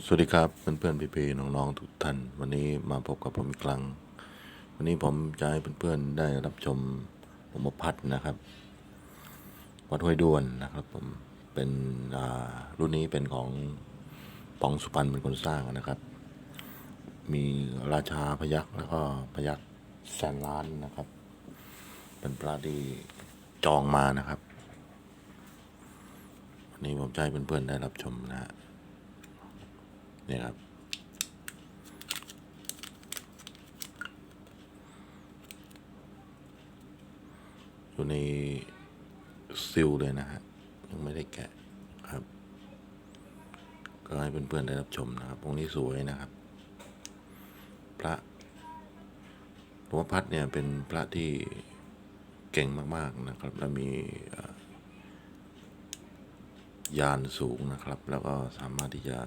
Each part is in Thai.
สวัสดีครับเพื่อนๆพี่ๆน้องๆทุกท่าน วันนี้มาพบกับผมอีกครั้ง วันนี้ผมจะให้เพื่อนๆได้รับชมหลวงพ่อพัดนะครับ วัดห้วยด้วนนะครับ ผมเป็นอ่ารุ่นนี้เป็นของปองสุพรรณเป็นคนสร้างนะครับ มีราชาพยักษ์แล้วก็พยักษ์แสนล้านนะครับ เป็นพระที่จองมานะครับ วันนี้ผมจะให้เพื่อนๆได้รับชมนะฮะ นี่ยครับอยู่ในซิลเลยนะฮะยังไม่ได้แกะครับ ก็ให้เพื่อนๆได้รับชมนะครับองค์นี้สวยนะครับ พระหลวงพ่อพัดเนี่ยเป็นพระที่เก่งมาก ๆนะครับ และมียานสูงนะครับ แล้วก็สามารถที่จะ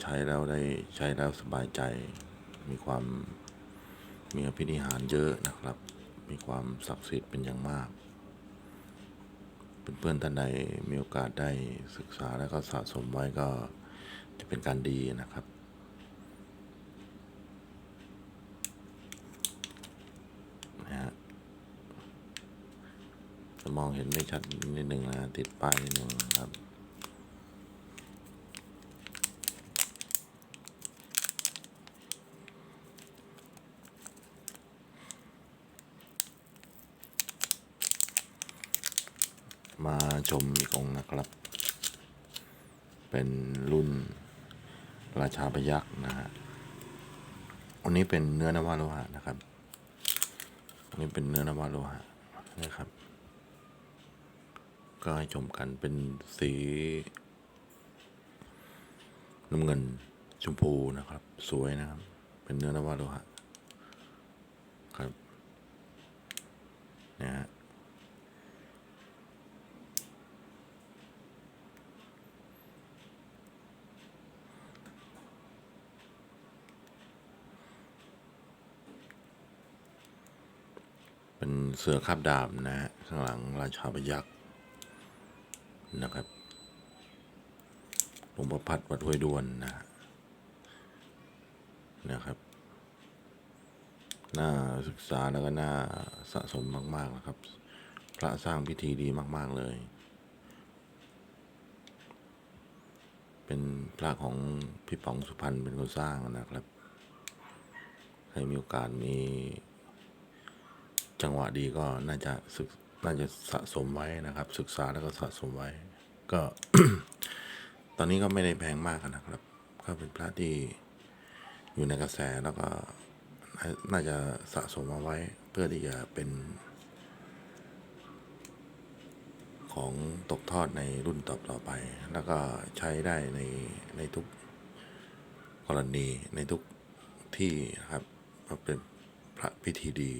ใช้แล้วได้ใช้แล้วสบายใจ มีความมีอภินิหารเยอะนะครับ มีความศักดิ์สิทธิ์เป็นอย่างมากเพื่อนๆท่านใดมีโอกาสได้ศึกษาแล้วก็สะสมไว้ก็จะเป็นการดีนะครับ นะฮะจะมองเห็นไม่ชัดนิดหนึ่งนะติดป้ายนิดหนึ่งครับ มาชมอีกองนะครับ เป็นรุ่นราชาพยักษ์นะฮะอันนี้เป็นเนื้อนวาโลหะนะครับอันนี้เป็นเนื้อนวาโลหะนะครับ ก็ให้ชมกันเป็นสีน้ำเงินชมพูนะครับ สวยนะครับ เป็นเนื้อนวาโลหะครับนะฮะ เสือคาบดาบนะฮะข้างหลังราชาพยักษ์นะครับหลวงพ่อพัดวัดห้วยด้วนนะนะครับน่าศึกษาแล้วก็น่าสะสมมาก ๆ นะครับ พระสร้างพิธีดีมาก ๆ เลย เป็นพระของพี่ป๋องสุพรรณเป็นคนสร้างนะครับให้มีโอกาสมี จังหวะดีก็น่าจะศึกน่าจะสะสมไว้นะครับ ศึกษาแล้วก็สะสมไว้ ก็ ตอนนี้ก็ไม่ได้แพงมากนะครับ ก็เป็นพระที่อยู่ในกระแสแล้วก็น่าจะสะสมเอาไว้ เพื่อที่จะเป็น ของตกทอดในรุ่นต่อต่อไป แล้วก็ใช้ได้ในในทุกกรณีในทุกที่ครับเป็นพระพิธีดี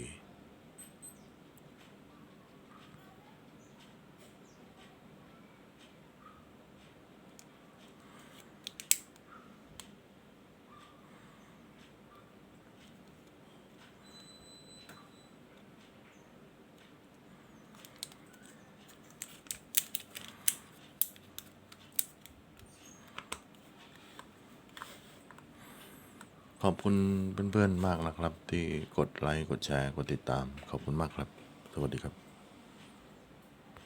ขอบคุณเพื่อนๆมากนะครับ ที่กดไลค์กดแชร์กดติดตาม ขอบคุณมากครับ สวัสดีครับ